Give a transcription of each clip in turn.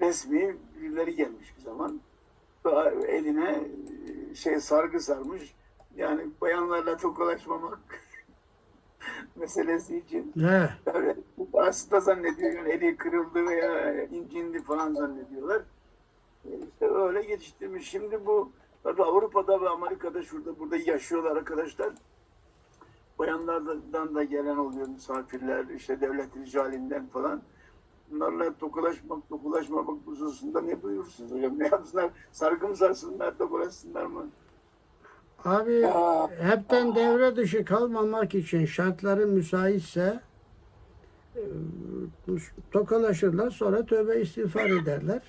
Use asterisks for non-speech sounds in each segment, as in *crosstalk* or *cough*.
resmi birileri gelmiş bir zaman. Eline e, şey sargı sarmış. Yani bayanlarla tokalaşmamak *laughs* meselesi için. Tabii, bu aslında zannediyor yani eli kırıldı veya incindi falan zannediyorlar. E, İşte öyle geliştirmiş. Şimdi bu tabii Avrupa'da ve Amerika'da şurada burada yaşıyorlar arkadaşlar. Bayanlardan da gelen oluyor misafirler, işte devlet ricalinden falan. Bunlarla tokalaşmak, tokulaşmamak hususunda ne buyursunuz hocam? Ne yapsınlar? Sargı mı sarsınlar, tokalaşsınlar mı? Abi hepten devre dışı kalmamak için şartları müsaitse e, tokalaşırlar sonra tövbe istiğfar ederler.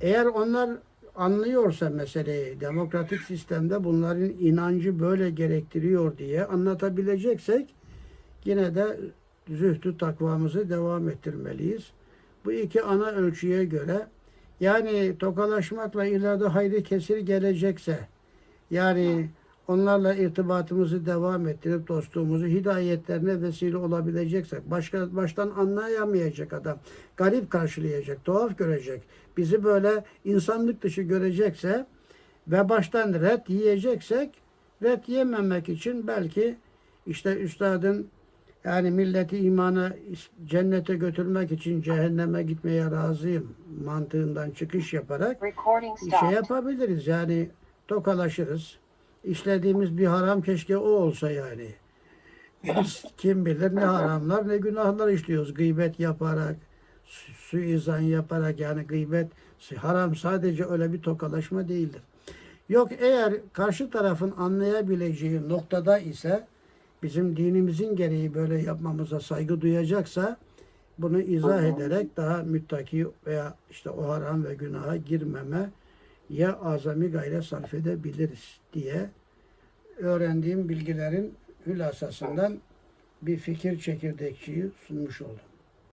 Eğer onlar anlıyorsa meseleyi demokratik sistemde bunların inancı böyle gerektiriyor diye anlatabileceksek yine de zühdü takvamızı devam ettirmeliyiz. Bu iki ana ölçüye göre yani tokalaşmakla ileride hayri kesir gelecekse yani onlarla irtibatımızı devam ettirip dostluğumuzu hidayetlerine vesile olabileceksek başka baştan anlayamayacak adam garip karşılayacak, tuhaf görecek. Bizi böyle insanlık dışı görecekse ve baştan red yiyeceksek red yememek için belki işte üstadın yani milleti imana cennete götürmek için cehenneme gitmeye razıyım mantığından çıkış yaparak şey yapabiliriz yani tokalaşırız. İşlediğimiz bir haram keşke o olsa yani. Biz kim bilir ne haramlar ne günahlar işliyoruz. Gıybet yaparak, su- suizan yaparak yani gıybet haram sadece öyle bir tokalaşma değildir. Yok eğer karşı tarafın anlayabileceği noktada ise bizim dinimizin gereği böyle yapmamıza saygı duyacaksa bunu izah ederek daha müttaki veya işte o haram ve günaha girmeme ya azami gayret sarf edebiliriz diye öğrendiğim bilgilerin hülasasından bir fikir çekirdekçiyi sunmuş oldum.